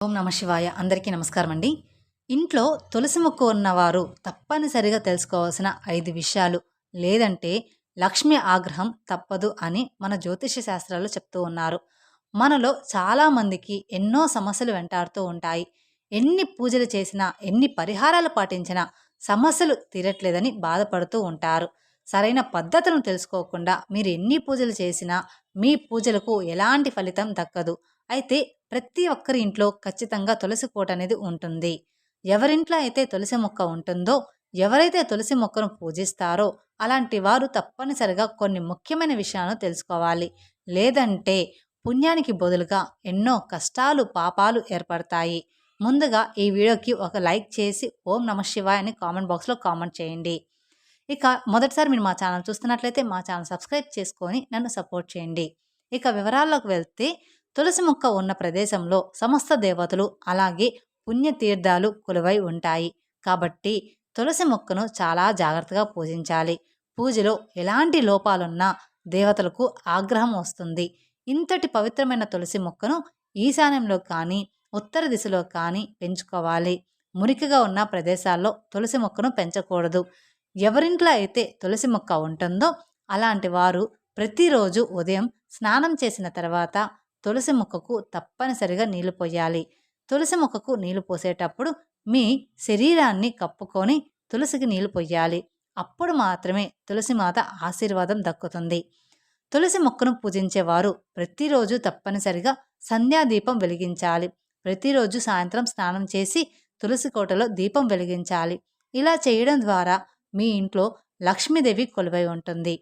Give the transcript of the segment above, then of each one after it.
ఓం నమ శివాయ. అందరికీ నమస్కారం అండి. ఇంట్లో తులసి మొక్క ఉన్నవారు తప్పనిసరిగా తెలుసుకోవాల్సిన ఐదు విషయాలు. లేదంటే లక్ష్మి ఆగ్రహం తప్పదు అని మన జ్యోతిష శాస్త్రాలు చెప్తూ ఉన్నారు. మనలో చాలామందికి ఎన్నో సమస్యలు వెంటాడుతూ ఉంటాయి. ఎన్ని పూజలు చేసినా ఎన్ని పరిహారాలు పాటించినా సమస్యలు తీరట్లేదని బాధపడుతూ ఉంటారు. సరైన పద్ధతులను తెలుసుకోకుండా మీరు ఎన్ని పూజలు చేసినా మీ పూజలకు ఎలాంటి ఫలితం దక్కదు. అయితే ప్రతి ఒక్కరి ఇంట్లో ఖచ్చితంగా తులసి కోట అనేది ఉంటుంది. ఎవరింట్లో అయితే తులసి మొక్క ఉంటుందో ఎవరైతే తులసి మొక్కను పూజిస్తారో అలాంటి వారు తప్పనిసరిగా కొన్ని ముఖ్యమైన విషయాలను తెలుసుకోవాలి. లేదంటే పుణ్యానికి బదులుగా ఎన్నో కష్టాలు పాపాలు ఏర్పడతాయి. ముందుగా ఈ వీడియోకి ఒక లైక్ చేసి ఓం నమ శివాయ అని కామెంట్ బాక్స్లో కామెంట్ చేయండి. ఇక మొదటిసారి మీరు మా ఛానల్ చూస్తున్నట్లయితే మా ఛానల్ సబ్స్క్రైబ్ చేసుకొని నన్ను సపోర్ట్ చేయండి. ఇక వివరాల్లోకి వెళ్తే తులసి మొక్క ఉన్న ప్రదేశంలో సమస్త దేవతలు అలాగే పుణ్యతీర్థాలు కొలువై ఉంటాయి. కాబట్టి తులసి మొక్కను చాలా జాగ్రత్తగా పూజించాలి. పూజలో ఎలాంటి లోపాలున్నా దేవతలకు ఆగ్రహం వస్తుంది. ఇంతటి పవిత్రమైన తులసి మొక్కను ఈశాన్యంలో కానీ ఉత్తర దిశలో కానీ పెంచుకోవాలి. మురికిగా ఉన్న ప్రదేశాల్లో తులసి మొక్కను పెంచకూడదు. ఎవరింట్లో అయితే తులసి మొక్క ఉంటుందో అలాంటి వారు ప్రతిరోజు ఉదయం స్నానం చేసిన తర్వాత తులసి మొక్కకు తప్పనిసరిగా నీళ్ళు పోయాలి. తులసి మొక్కకు నీళ్ళు పోసేటప్పుడు మీ శరీరాన్ని కప్పుకొని తులసికి నీళ్ళు పోయాలి. అప్పుడు మాత్రమే తులసి మాత ఆశీర్వాదం దక్కుతుంది. తులసి మొక్కను పూజించేవారు ప్రతిరోజు తప్పనిసరిగా సంధ్యాదీపం వెలిగించాలి. ప్రతిరోజు సాయంత్రం స్నానం చేసి తులసి కోటలో దీపం వెలిగించాలి. ఇలా చేయడం ద్వారా మీ ఇంట్లో లక్ష్మీదేవి కొలువై ఉంటుంది.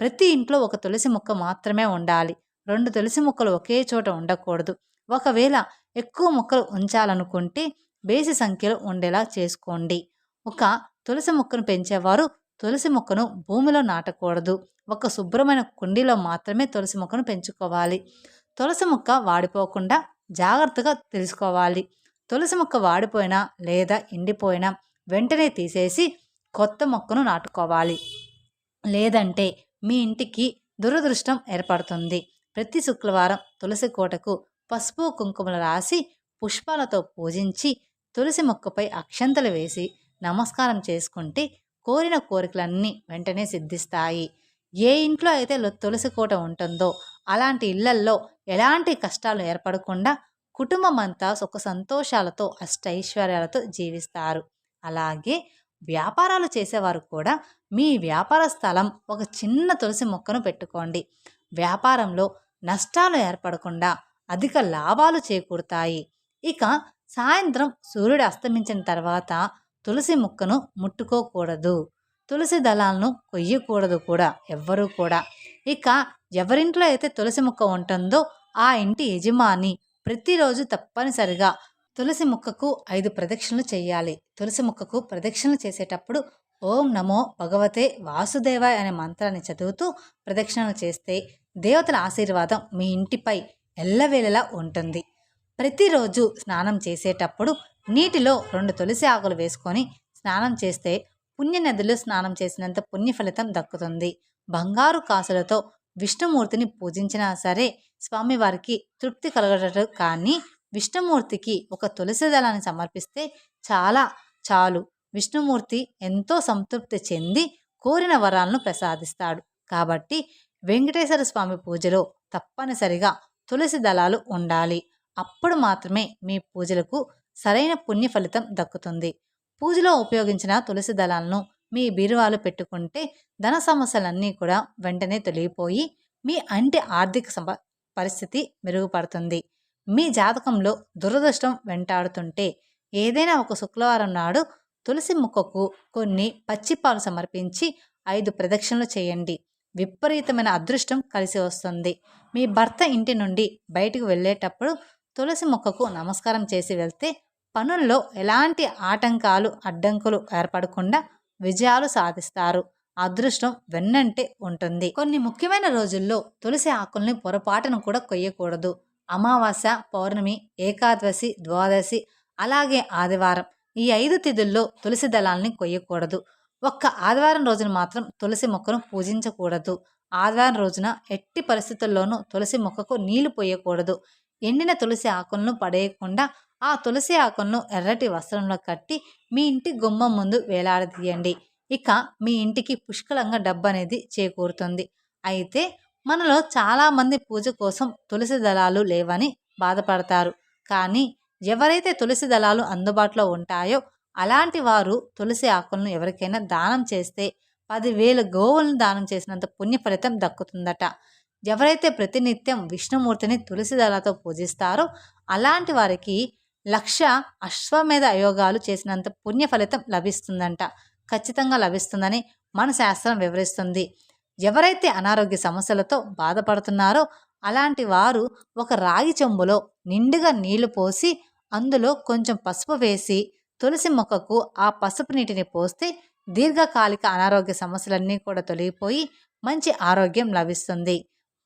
ప్రతి ఇంట్లో ఒక తులసి మొక్క మాత్రమే ఉండాలి. రెండు తులసి మొక్కలు ఒకే చోట ఉండకూడదు. ఒకవేళ ఎక్కువ మొక్కలు ఉంచాలనుకుంటే బేసి సంఖ్యలో ఉండేలా చేసుకోండి. ఒక తులసి మొక్కను పెంచేవారు తులసి మొక్కను భూమిలో నాటకూడదు. ఒక శుభ్రమైన కుండీలో మాత్రమే తులసి మొక్కను పెంచుకోవాలి. తులసి మొక్క వాడిపోకుండా జాగ్రత్తగా తెలుసుకోవాలి. తులసి మొక్క వాడిపోయినా లేదా ఎండిపోయినా వెంటనే తీసేసి కొత్త మొక్కను నాటుకోవాలి. లేదంటే మీ ఇంటికి దురదృష్టం ఏర్పడుతుంది. ప్రతి శుక్రవారం తులసి కోటకు పసుపు కుంకుమలు రాసి పుష్పాలతో పూజించి తులసి మొక్కపై అక్షంతలు వేసి నమస్కారం చేసుకుంటే కోరిన కోరికలన్నీ వెంటనే సిద్ధిస్తాయి. ఏ ఇంట్లో అయితే తులసి కోట ఉంటుందో అలాంటి ఇళ్ళల్లో ఎలాంటి కష్టాలు ఏర్పడకుండా కుటుంబం అంతా సుఖ సంతోషాలతో అష్టైశ్వర్యాలతో జీవిస్తారు. అలాగే వ్యాపారాలు చేసేవారు కూడా మీ వ్యాపార స్థలం ఒక చిన్న తులసి మొక్కను పెట్టుకోండి. వ్యాపారంలో నష్టాలు ఏర్పడకుండా అధిక లాభాలు చేకూరుతాయి. ఇక సాయంత్రం సూర్యుడు అస్తమించిన తర్వాత తులసి ముక్కను ముట్టుకోకూడదు. తులసి దళాలను కొయ్యకూడదు కూడా ఎవ్వరూ కూడా. ఇక ఎవరింట్లో అయితే తులసి ముక్క ఉంటుందో ఆ ఇంటి యజమాని ప్రతిరోజు తప్పనిసరిగా తులసి ముక్కకు ఐదు ప్రదక్షిణలు చేయాలి. తులసి ముక్కకు ప్రదక్షిణలు చేసేటప్పుడు ఓం నమో భగవతే వాసుదేవాయ్ అనే మంత్రాన్ని చదువుతూ ప్రదక్షిణలు చేస్తే దేవతల ఆశీర్వాదం మీ ఇంటిపై ఎల్లవేళలా ఉంటుంది. ప్రతిరోజు స్నానం చేసేటప్పుడు నీటిలో రెండు తులసి ఆకులు వేసుకొని స్నానం చేస్తే పుణ్య నదిలో స్నానం చేసినంత పుణ్య ఫలితం దక్కుతుంది. బంగారు కాసులతో విష్ణుమూర్తిని పూజించినా సరే స్వామివారికి తృప్తి కలగటం కానీ విష్ణుమూర్తికి ఒక తులసి దళాన్ని సమర్పిస్తే చాలా చాలు. విష్ణుమూర్తి ఎంతో సంతృప్తి చెంది కోరిన వరాలను ప్రసాదిస్తాడు. కాబట్టి వెంకటేశ్వర స్వామి పూజలో తప్పనిసరిగా తులసి దళాలు ఉండాలి. అప్పుడు మాత్రమే మీ పూజలకు సరైన పుణ్య ఫలితం దక్కుతుంది. పూజలో ఉపయోగించిన తులసి దళాలను మీ బీరువాలు పెట్టుకుంటే ధన సమస్యలన్నీ కూడా వెంటనే తొలగిపోయి మీ అంటి ఆర్థిక పరిస్థితి మెరుగుపడుతుంది. మీ జాతకంలో దురదృష్టం వెంటాడుతుంటే ఏదైనా ఒక శుక్రవారం నాడు తులసి ముక్కకు కొన్ని పచ్చిపాలు సమర్పించి ఐదు ప్రదక్షిణలు చేయండి. విపరీతమైన అదృష్టం కలిసి వస్తుంది. మీ భర్త ఇంటి నుండి బయటకు వెళ్ళేటప్పుడు తులసి మొక్కకు నమస్కారం చేసి వెళ్తే పనుల్లో ఎలాంటి ఆటంకాలు అడ్డంకులు ఏర్పడకుండా విజయాలు సాధిస్తారు. అదృష్టం వెన్నంటే ఉంటుంది. కొన్ని ముఖ్యమైన రోజుల్లో తులసి ఆకుల్ని పొరపాటును కూడా కొయ్యకూడదు. అమావాస్య పౌర్ణమి ఏకాదశి ద్వాదశి అలాగే ఆదివారం ఈ ఐదు తిథుల్లో తులసి దళాల్ని కొయ్యకూడదు. ఒక్క ఆదివారం రోజున మాత్రం తులసి మొక్కను పూజించకూడదు. ఆదివారం రోజున ఎట్టి పరిస్థితుల్లోనూ తులసి మొక్కకు నీళ్ళు పోయకూడదు. ఎండిన తులసి ఆకులను పడేయకుండా ఆ తులసి ఆకులను ఎర్రటి వస్త్రంలో కట్టి మీ ఇంటి గుమ్మం ముందు వేలాడదీయండి. ఇక మీ ఇంటికి పుష్కలంగా డబ్బు అనేది చేకూరుతుంది. అయితే మనలో చాలామంది పూజ కోసం తులసి దళాలు లేవని బాధపడతారు. కానీ ఎవరైతే తులసి దళాలు అందుబాటులో ఉంటాయో అలాంటి వారు తులసి ఆకులను ఎవరికైనా దానం చేస్తే పదివేల గోవులను దానం చేసినంత పుణ్య ఫలితం దక్కుతుందట. ఎవరైతే ప్రతినిత్యం విష్ణుమూర్తిని తులసి దళాలతో పూజిస్తారో అలాంటి వారికి లక్ష అశ్వమేధ అయోగాలు చేసినంత పుణ్య ఫలితం లభిస్తుందంట. ఖచ్చితంగా లభిస్తుందని మన శాస్త్రం వివరిస్తుంది. ఎవరైతే అనారోగ్య సమస్యలతో బాధపడుతున్నారో అలాంటి వారు ఒక రాగి చెంబులో నిండుగా నీళ్ళు పోసి అందులో కొంచెం పసుపు వేసి తులసి మొక్కకు ఆ పసుపు నీటిని పోస్తే దీర్ఘకాలిక అనారోగ్య సమస్యలన్నీ కూడా తొలగిపోయి మంచి ఆరోగ్యం లభిస్తుంది.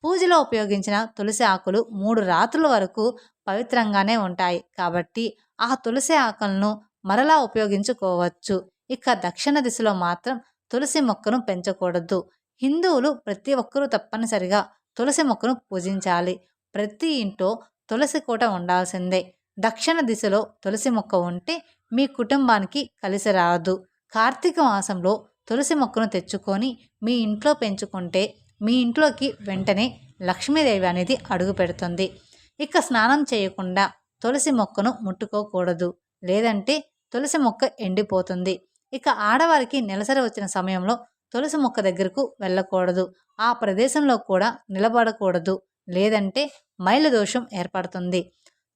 పూజలో ఉపయోగించిన తులసి ఆకులు మూడు రాత్రుల వరకు పవిత్రంగానే ఉంటాయి. కాబట్టి ఆ తులసి ఆకులను మరలా ఉపయోగించుకోవచ్చు. ఇక దక్షిణ దిశలో మాత్రం తులసి మొక్కను పెంచకూడదు. హిందువులు ప్రతి ఒక్కరూ తప్పనిసరిగా తులసి మొక్కను పూజించాలి. ప్రతి ఇంట్లో తులసి కోట ఉండాల్సిందే. దక్షిణ దిశలో తులసి మొక్క ఉంటే మీ కుటుంబానికి కలిసి రాదు కార్తీక మాసంలో తులసి మొక్కను తెచ్చుకొని మీ ఇంట్లో పెంచుకుంటే మీ ఇంట్లోకి వెంటనే లక్ష్మీదేవి అనేది అడుగు పెడుతుంది. ఇక స్నానం చేయకుండా తులసి మొక్కను ముట్టుకోకూడదు. లేదంటే తులసి మొక్క ఎండిపోతుంది. ఇక ఆడవారికి నెలసరి వచ్చిన సమయంలో తులసి మొక్క దగ్గరకు వెళ్ళకూడదు. ఆ ప్రదేశంలో కూడా నిలబడకూడదు. లేదంటే మైల దోషం ఏర్పడుతుంది.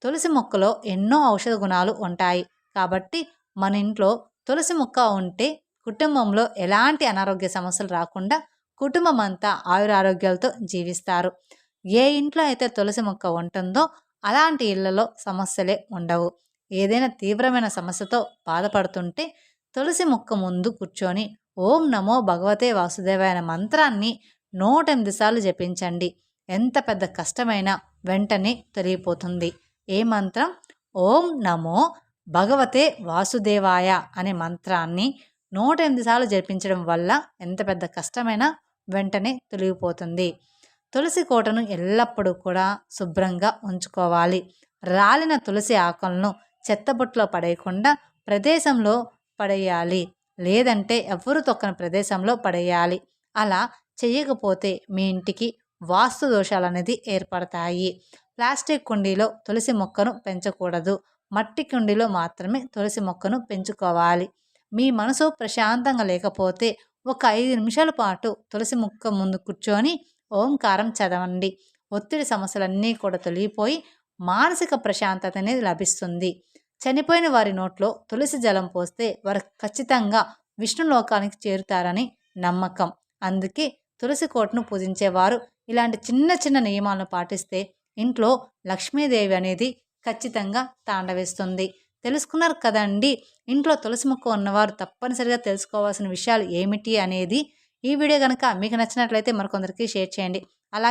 తులసి మొక్కలో ఎన్నో ఔషధ గుణాలు ఉంటాయి. కాబట్టి మన ఇంట్లో తులసి మొక్క ఉంటే కుటుంబంలో ఎలాంటి అనారోగ్య సమస్యలు రాకుండా కుటుంబం అంతా ఆయురారోగ్యాలతో జీవిస్తారు. ఏ ఇంట్లో అయితే తులసి మొక్క ఉంటుందో అలాంటి ఇళ్ళలో సమస్యలే ఉండవు. ఏదైనా తీవ్రమైన సమస్యతో బాధపడుతుంటే తులసి మొక్క ముందు కూర్చొని ఓం నమో భగవతే వాసుదేవైన మంత్రాన్ని నూట ఎనిమిది సార్లు జపించండి. ఎంత పెద్ద కష్టమైనా వెంటనే తొలగిపోతుంది. ఏ మంత్రం? ఓం నమో భగవతే వాసుదేవాయ అనే మంత్రాన్ని నూట ఎనిమిది సార్లు జరిపించడం వల్ల ఎంత పెద్ద కష్టమైనా వెంటనే తొలగిపోతుంది. తులసి కోటను ఎల్లప్పుడూ కూడా శుభ్రంగా ఉంచుకోవాలి. రాలిన తులసి ఆకులను చెత్తబుట్లో పడేయకుండా ప్రదేశంలో పడేయాలి. లేదంటే ఎవరు తొక్కని ప్రదేశంలో పడేయాలి. అలా చేయకపోతే మీ ఇంటికి వాస్తు దోషాలు అనేది ఏర్పడతాయి. ప్లాస్టిక్ కుండీలో తులసి మొక్కను పెంచకూడదు. మట్టి కుండీలో మాత్రమే తులసి మొక్కను పెంచుకోవాలి. మీ మనసు ప్రశాంతంగా లేకపోతే ఒక ఐదు నిమిషాల పాటు తులసి మొక్క ముందు కూర్చొని ఓంకారం చదవండి. ఒత్తిడి సమస్యలన్నీ కూడా తొలగిపోయి మానసిక ప్రశాంతత అనేది లభిస్తుంది. చనిపోయిన వారి నోట్లో తులసి జలం పోస్తే వారు ఖచ్చితంగా విష్ణు లోకానికి చేరుతారని నమ్మకం. అందుకే తులసి కోటను పూజించేవారు ఇలాంటి చిన్న చిన్న నియమాలను పాటిస్తే ఇంట్లో లక్ష్మీదేవి అనేది ఖచ్చితంగా తాండవేస్తుంది. తెలుసుకున్నారు కదండి? ఇంట్లో తులసి మొక్క ఉన్నవారు తప్పనిసరిగా తెలుసుకోవాల్సిన విషయాలు ఏమిటి అనేది ఈ వీడియో కనుక మీకు నచ్చినట్లయితే మరికొందరికి షేర్ చేయండి.